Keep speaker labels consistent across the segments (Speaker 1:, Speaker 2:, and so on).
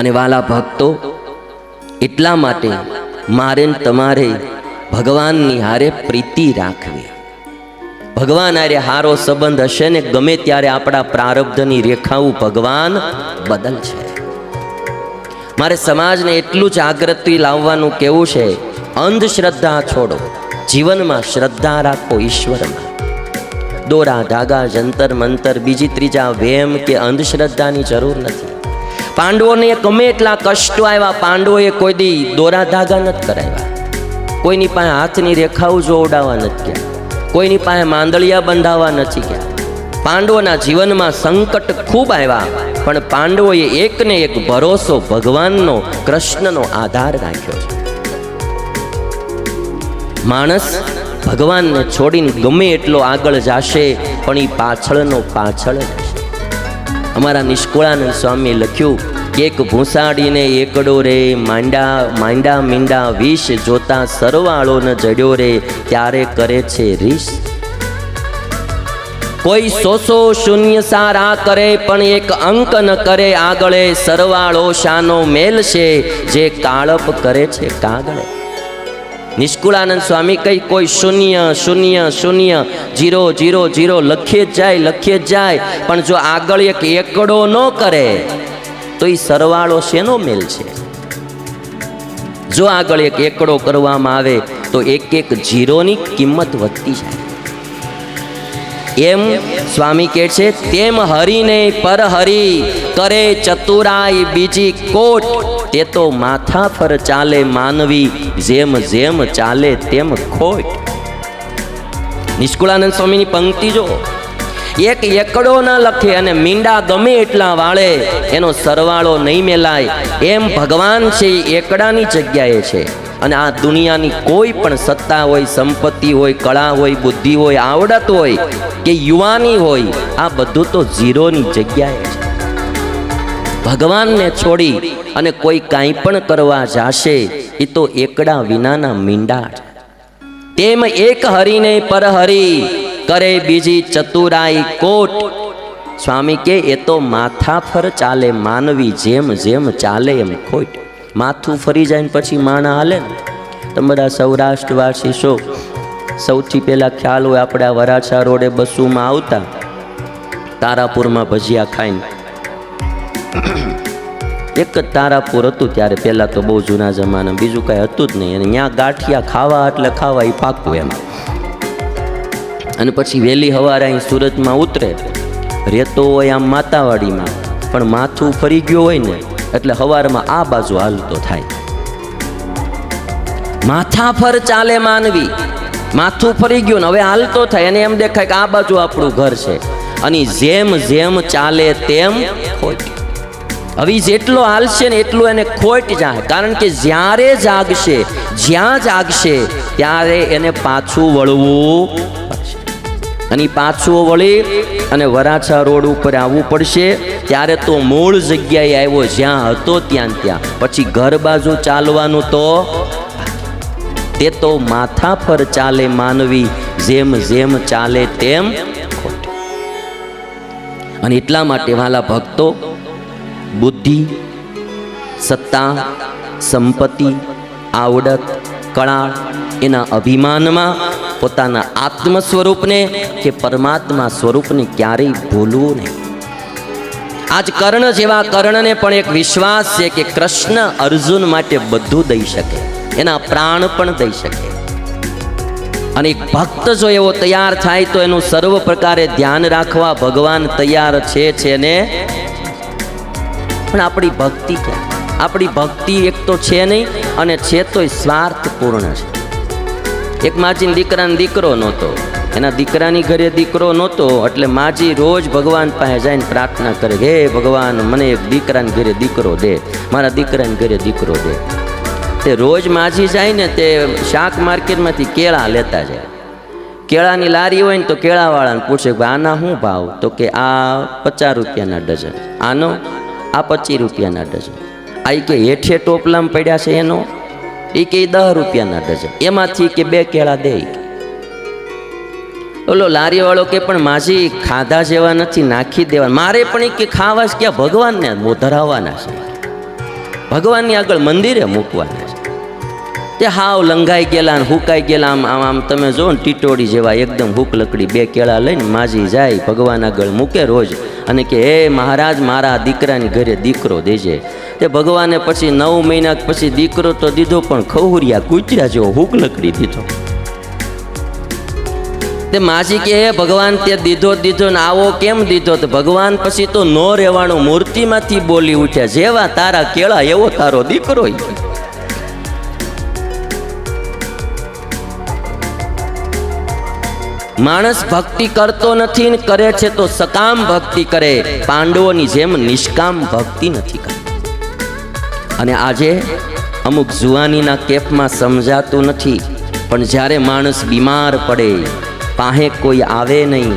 Speaker 1: અને વાલા ભક્તો, એટલા માટે મારે તમારે ભગવાનની હારે પ્રીતિ રાખવી. ભગવાન આરે હારો સંબંધ હશે ને ગમે ત્યારે આપણા પ્રારબ્ધની રેખાઓ ભગવાન બદલ છે. મારે સમાજને એટલું જાગૃતિ લાવવાનું કેવું છે, અંધશ્રદ્ધા છોડો, જીવનમાં શ્રદ્ધા રાખો ઈશ્વરમાં. દોરા, ધાગા, જંતર, મંતર, બીજી ત્રીજા વેમ કે અંધશ્રદ્ધાની જરૂર નથી. પાંડવોને ગમે એટલા કષ્ટો આવ્યા પાંડવોએ કોઈ દી દોરા ધાગા નથી કરાવ્યા કોઈની પાસે હાથની રેખાઓ જોવડાવવા નથી ગયા. કોઈની પાસે માંદળિયા બંધાવવા નથી ગયા. પાંડવોના જીવનમાં સંકટ ખૂબ આવ્યા પણ પાંડવોએ એકને એક ભરોસો ભગવાનનો, કૃષ્ણનો આધાર રાખ્યો છે. માણસ ભગવાનને છોડીને ગમે એટલો આગળ જાશે, પણ એ પાછળનો પાછળ જશે અમારા નિષ્કુળાનંદ સ્વામીએ લખ્યું એક ભૂસાડીને એકડો રે, માંડા માંડા મીંડા વિષ જોતા સરવાળો ન જડ્યો રે ત્યારે કરે છે રીસ? કોઈ સોસો શૂન્ય સારા કરે, પણ એક અંક ન કરે આગળે, સરવાળો શાનો મેલ છે જે કાળપ કરે છે કાગળે. નિષ્કુળાનંદ સ્વામી કઈ કોઈ શૂન્ય શૂન્ય શૂન્ય, જીરો જીરો જીરો લખીએ જાય લખીએ જાય, પણ જો આગળ એક એકડો ન કરે, તો એ સરવાળો શેનો મેલ છે? જો આગળ એક એકડો કરવામાં આવે, તો એક એક જીરોની કિંમત વધતી જાય. એમ સ્વામી કહે છે, તેમ હરીને પર હરી કરે ચતુરાઈ બીજી કોટ તે તો માથા પર ચાલે માનવી, જેમ જેમ ચાલે તેમ ખોટ. નિષ્કુળાનંદ સ્વામીની પંક્તિ જો, એક એકડો ન લખે અને મીંડા ગમે એટલા વાળે, એનો સરવાળો નહીં મેલાય. એમ ભગવાન છે એકડાની જગ્યાએ છે. અને આ દુનિયાની કોઈ પણ સત્તા હોય, સંપત્તિ હોય, કળા હોય, બુદ્ધિ હોય, આવડત હોય, કે યુવાની હોય, આ બધું તો ઝીરોની જગ્યાએ છે. ભગવાનને છોડી અને કોઈ કાંઈ પણ કરવા જાશે એ તો એકડા વિનાના મીંડા તેમ એક હરીને પર હરી કરે બીજી ચતુરાઈ કોટ. સ્વામી કે, એ તો માથા પર ચાલે, માનવી જેમ જેમ ચાલે એમ ખોટ. માથું ફરી જાય ને પછી માણા હાલે ને. તમારા સૌરાષ્ટ્રવાસી શો, સૌથી પહેલાં ખ્યાલ હોય આપણે આ વરાછા રોડે બસોમાં આવતા, તારાપુરમાં ભજીયા ખાઈને. એક જ તારાપુર હતું ત્યારે, પહેલાં તો બહુ જૂના જમાના બીજું કાંઈ હતું જ નહીં. અને ત્યાં ગાંઠિયા ખાવા એટલે ખાવા એ પાકું એમ. અને પછી વહેલી સવારે અહીં સુરતમાં ઉતરે. રહેતો હોય આમ માતાવાડીમાં. પણ માથું ફરી ગયું હોય ને, એટલે સવારમાં આ બાજુ હાલતો થાય. માથા ફર ચાલે માનવી. માથું ફરી ગયું ને, હવે હાલતો થાય. અને એમ દેખાય કે આ બાજુ આપણું ઘર છે. અને જેમ જેમ ચાલે તેમ ખોટ હવે જેટલો હાલશે ને એટલું એને ખોટ જાય કારણ કે જ્યારે જાગશે, જ્યાં જાગશે, ત્યારે એને પાછું વળવું પડશે. અને પાછું વળી અને વરાછા રોડ ઉપર આવવું પડશે. ત્યારે તો મૂળ જગ્યાએ આવ્યો, જ્યાં હતો ત્યાં ત્યાં. પછી ઘર બાજુ ચાલવાનું તો તે તો માથા પર ચાલે માનવી, જેમ જેમ ચાલે તેમ અને એટલા માટે વાલા ભક્તો બુદ્ધિ, સત્તા, સંપત્તિ, આવડત, કળા એના અભિમાનમાં પોતાના આત્મ સ્વરૂપને કે પરમાત્મા સ્વરૂપને ક્યારેય ભૂલવું નહીં. આજ કર્ણ જેવા કર્ણને પણ એક વિશ્વાસ છે કે કૃષ્ણ અર્જુન માટે બધું દઈ શકે, એના પ્રાણ પણ દઈ શકે. અને એક ભક્ત જો એવો તૈયાર થાય તો એનું સર્વ પ્રકારે ધ્યાન રાખવા ભગવાન તૈયાર છે ને? પણ આપણી ભક્તિ ક્યાં? આપણી ભક્તિ એક તો છે નહીં અને છે તોય સ્વાર્થપૂર્ણ છે. એક માજીને દીકરાને દીકરો નહોતો. એના દીકરાની ઘરે દીકરો નહોતો, એટલે માજી રોજ ભગવાન પાસે જઈને પ્રાર્થના કરે, હે ભગવાન, મને એક દીકરાને ઘરે દીકરો દે, મારા દીકરાને ઘરે દીકરો દે. તે રોજ માજી જાય ને તે શાક માર્કેટમાંથી કેળા લેતા જાય. કેળાની લારી હોય ને તો કેળાવાળાને પૂછે કે, આના શું ભાવ? તો કે, આ પચાસ રૂપિયાના ડઝન. આનો? આ પચીસ રૂપિયાના ડઝન. આ કે હેઠે ટોપલામાં પડ્યા છે એનો? એ કે દસ રૂપિયાના ડઝન. એમાંથી કે બે કેળા દે. ઓલો લારીવાળો કે પણ માજી ખાધા જેવા નથી, નાખી દેવા. મારે પણ ઈ કે ખાવા ક્યાં ભગવાનને ધરાવવાના છે. ભગવાનની આગળ મંદિરે મૂકવાના છે. તે હાવ લંઘાઈ ગયેલા ને હુકાઈ ગયેલા આમ આમ આમ તમે જો ને ટીટોડી જેવા એકદમ હુક લકડી બે કેળા લઈને માજી જાય, ભગવાન આગળ મૂકે રોજ અને કે, હે મહારાજ, મારા દીકરાની ઘરે દીકરો દેજે. તે ભગવાને પછી નવ મહિના પછી દીકરો તો દીધો, પણ ખહુરિયા કૂતર્યા જેવો હુક લકડી દીધો. તે માજી કે, હે ભગવાન, તે દીધો દીધો ને આવો કેમ દીધો? તો ભગવાન પછી તો નો રહેવાનું મૂર્તિમાંથી બોલી ઉઠ્યા, જેવા તારા કેળા, એવો તારો દીકરો માણસ ભક્તિ કરતો નથી ને કરે છે તો સકામ ભક્તિ કરે. પાંડવોની જેમ નિષ્કામ ભક્તિ નથી કરે. અને આજે અમુક જુવાનીના કેફમાં સમજાતું નથી, પણ જ્યારે માણસ બીમાર પડે પાસે કોઈ આવે નહીં.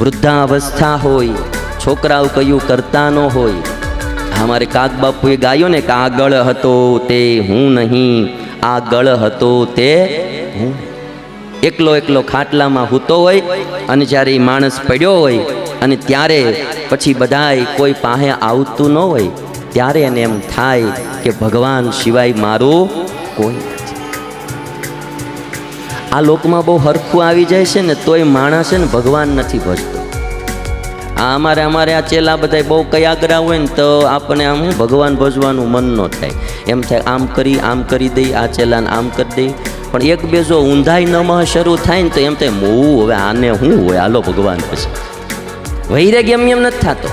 Speaker 1: વૃદ્ધાવસ્થા હોય, છોકરાઓ કયું કરતા ન હોય. અમારે કાક બાપુએ ગાયો ને કાગળ હતો તે હું નહીં, આગળ હતો તે હું. એકલો એકલો ખાટલામાં હૂતો હોય અને જ્યારે એ માણસ પડ્યો હોય અને ત્યારે પછી બધાય કોઈ પાસે આવતું ન હોય, ત્યારે એને એમ થાય કે ભગવાન સિવાય મારું કોઈ આ લોકમાં બહુ હરખું આવી જાય છે ને તોય માણસ છે ને ભગવાન નથી ભજતો. આ અમારે અમારે આ ચેલા બધા બહુ કયાગરા હોય ને તો આપણે આમ ભગવાન ભજવાનું મન ન થાય. એમ થાય, આમ કરી આમ કરી દઈ, આ ચેલાને આમ કરી દઈ. પણ એક બે જો ઊંધાઈ નમઃ શરૂ થાય ને તો એમ થાય મોવું હવે આને શું હોય? હાલો ભગવાન પછી. વૈરાગ એમ એમ નથી થતો.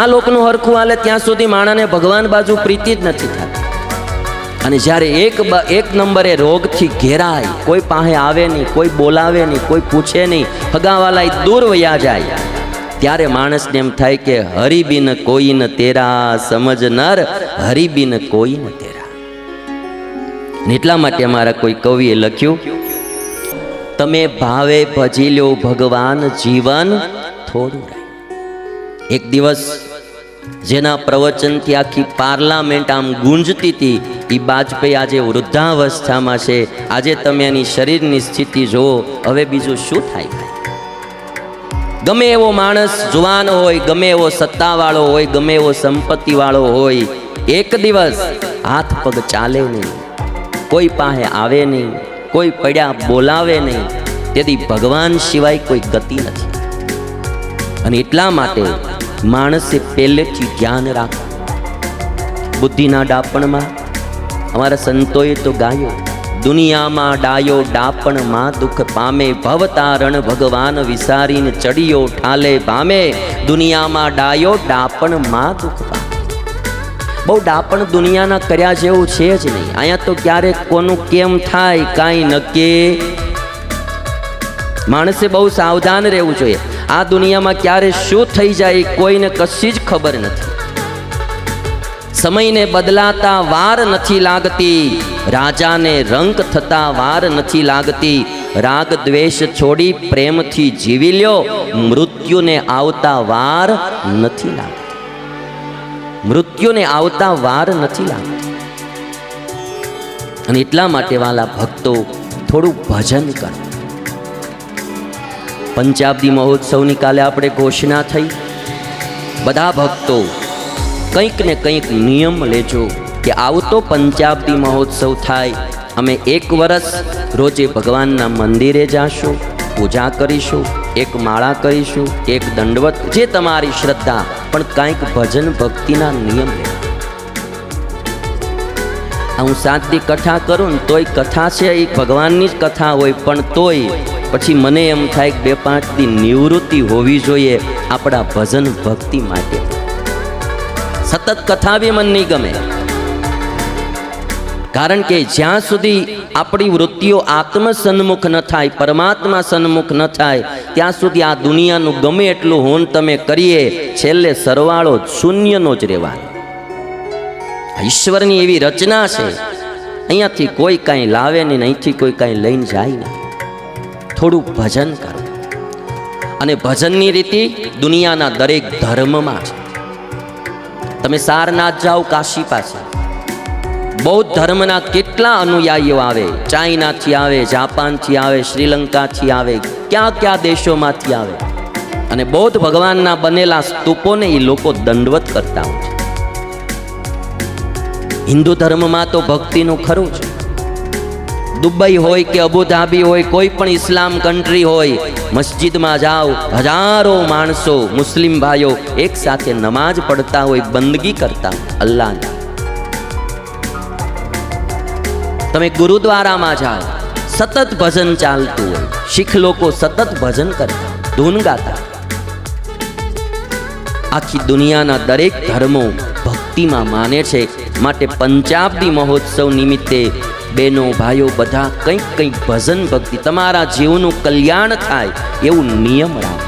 Speaker 1: આ લોકનું હરખું હાલે ત્યાં સુધી માણાને ભગવાન બાજુ પ્રીતિ જ નથી થતી. અને જ્યારે એક એક નંબરે રોગથી ઘેરાય, કોઈ પાસે આવે નહીં, કોઈ બોલાવે નહીં, કોઈ પૂછે નહીં, હગાવાલાય દૂર વયા જાય, ત્યારે માણસને એમ થાય કે હરિબિન કોઈ ન તેરા સમજનાર હરિબિન કોઈ ન તેરા. એટલા માટે અમારા કોઈ કવિએ લખ્યું, તમે ભાવે ભજી લ્યો ભગવાન જીવન થોડું એક દિવસ જેના પ્રવચનથી આખી પાર્લામેન્ટ આમ ગુંજતી હતી એ બાજપેયી આજે વૃદ્ધાવસ્થામાં છે. આજે તમે એની શરીરની સ્થિતિ જુઓ. હવે બીજું શું થાય? ગમે એવો માણસ જુવાન હોય, ગમે એવો સત્તાવાળો હોય, ગમે એવો સંપત્તિવાળો હોય, એક દિવસ હાથ પગ ચાલે નહીં. કોઈ પાસે આવે નહીં, કોઈ પડ્યા બોલાવે નહીં, તેથી ભગવાન સિવાય કોઈ ગતિ નથી. અને એટલા માટે માણસે પહેલેથી ધ્યાન રાખવું. બુદ્ધિના ડાપણમાં અમારા સંતોએ તો ગાયો, દુનિયામાં ડાયો ડાપણમાં દુઃખ પામે, ભવતારણ ભગવાન વિસારીને ચડિયો ઠાલે, પામે, દુનિયામાં ડાયો ડાપણમાં દુઃખ પામે. બહુ ડાપણ દુનિયાના કર્યા જેવું છે જ નહીં. અહીંયા તો ક્યારેક કોનું કેમ થાય, કાંઈ નક્કી. માણસે બહુ સાવધાન રહેવું જોઈએ. આ દુનિયામાં ક્યારે શું થઈ જાય કોઈને કશી જ ખબર નથી. સમયને બદલાતા વાર નથી લાગતી, રાજાને રંક થતા વાર નથી લાગતી. રાગ દ્વેષ છોડી પ્રેમથી જીવી લ્યો, મૃત્યુને આવતા વાર નથી લાગતી. મૃત્યુને આવતા વાર નથી લાગતી. અને એટલા માટે વાલા ભક્તો થોડું ભજન કરો. પંચાબ્દી મહોત્સવની કાલે આપણે ઘોષણા થઈ. બધા ભક્તો કંઈક ને કંઈક નિયમ લેજો કે આવતો પંચાબ્દી મહોત્સવ થાય. અમે એક વર્ષ રોજે ભગવાનના મંદિરે જાશું, પૂજા કરીશું, એક માળા કરીશું, એક દંડવત, જે તમારી શ્રદ્ધા પણ કાંઈક ભજન ભક્તિના નિયમ લે. હું શાંતિ કથા કરું ને તોય કથા છે, એ ભગવાનની જ કથા હોય, પણ તોય પછી મને એમ થાય કે બે પાંચથી નિવૃત્તિ હોવી જોઈએ આપણા ભજન ભક્તિ માટે. સતત કથા બી મન નહીં ગમે. કારણ કે જ્યાં સુધી આપણી વૃત્તિઓ આત્મ સન્મુખ ન થાય, પરમાત્મા સન્મુખ ન થાય, ત્યાં સુધી આ દુનિયાનું ગમે એટલું હોન તમે કરીએ, છેલ્લે સરવાળો શૂન્યનો જ રહેવાનો. ઈશ્વરની એવી રચના છે, અહીંયાથી કોઈ કાંઈ લાવે નહીં, અહીંથી કોઈ કાંઈ લઈને જાય નહીં. થોડું ભજન કરો. અને ભજનની રીતિ દુનિયાના દરેક ધર્મમાં છે. તમે સારનાથ જાઓ કાશી પાસે. બૌદ્ધ ધર્મના કેટલા અનુયાયીઓ આવે? ચાઇનાથી આવે, જાપાનથી આવે, શ્રીલંકાથી આવે, ક્યાં ક્યાં દેશોમાંથી આવે? અને બૌદ્ધ ભગવાનના બનેલા સ્તૂપોને એ લોકો દંડવત કરતા હોય છે. હિન્દુ ધર્મમાં તો ભક્તિનું ખરું છે દુબઈ હોય કે અબુધાબી હોય, કોઈ પણ ઇસ્લામ કન્ટ્રી હોય, મસ્જિદમાં જાઓ, હજારો માણસો મુસ્લિમ ભાઈઓ એકસાથે નમાઝ પડતા હોય, બંદગી કરતા અલ્લાહની. તમે ગુરુદ્વારામાં જાઓ, સતત ભજન ચાલતું હોય. શીખ લોકો સતત ભજન કરતા ધૂન ગાતા. આખી દુનિયાના દરેક ધર્મો ભક્તિમાં માને છે. માટે પંચાબ્દી મહોત્સવ નિમિત્તે બેનો ભાઈઓ બધા કંઈક કંઈક ભજન ભક્તિ. તમારા જીવનું કલ્યાણ થાય એવું નિયમ રાખો.